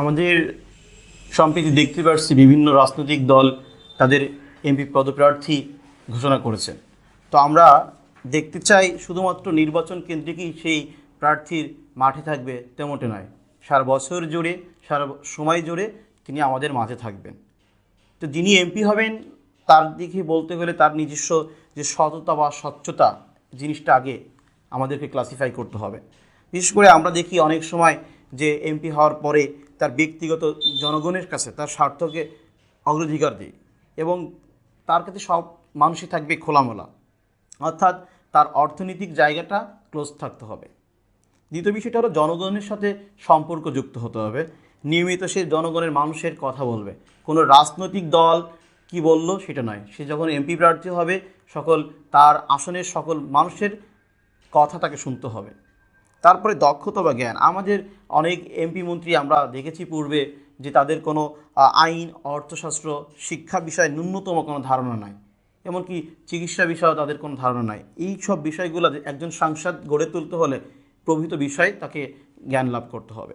আমাদের সম্প্রতি দেখতে পাচ্ছি বিভিন্ন রাজনৈতিক দল তাদের এমপি পদপ্রার্থী ঘোষণা করেছে। তো আমরা দেখতে চাই শুধুমাত্র নির্বাচন কেন্দ্রিকই সেই প্রার্থীর মাঠে থাকবে তেমনটা নয়। সারা বছর জুড়ে, সারা সময় জুড়ে তিনি আমাদের মাঝে থাকবেন। তো যিনি এমপি হবেন, তার দিকে বলতে গেলে তার নিজস্ব যে সততা বা স্বচ্ছতা জিনিসটা আগে আমাদেরকে ক্লাসিফাই করতে হবে। বিশেষ করে আমরা দেখি অনেক সময় যে এমপি হওয়ার পরে তার ব্যক্তিগত জনগণের কাছে তার স্বার্থকে অগ্রাধিকার দিই এবং তার কাছে সব মানুষই থাকবে খোলামেলা। অর্থাৎ তার অর্থনৈতিক জায়গাটা ক্লোজ থাকতে হবে। দ্বিতীয় বিষয়টা হলো জনগণের সাথে সম্পর্ক যুক্ত হতে হবে। নিয়মিত সে জনগণের মানুষের কথা বলবে। কোনো রাজনৈতিক দল কি বলল সেটা নয়। সে যখন এমপি প্রার্থী হবে, সকল তার আসনের সকল মানুষের কথা তাকে শুনতে হবে। তারপরে দক্ষতা বা জ্ঞান। আমাদের অনেক এমপি মন্ত্রী আমরা দেখেছি পূর্বে যে তাদের কোনো আইন, অর্থশাস্ত্র, শিক্ষা বিষয়ে ন্যূনতম কোনো ধারণা নাই। এমনকি চিকিৎসা বিষয়ে তাদের কোনো ধারণা নাই। এই সব বিষয়গুলো একজন সাংসদ গড়ে তুলতে হলে প্রভৃত বিষয়ে তাকে জ্ঞান লাভ করতে হবে।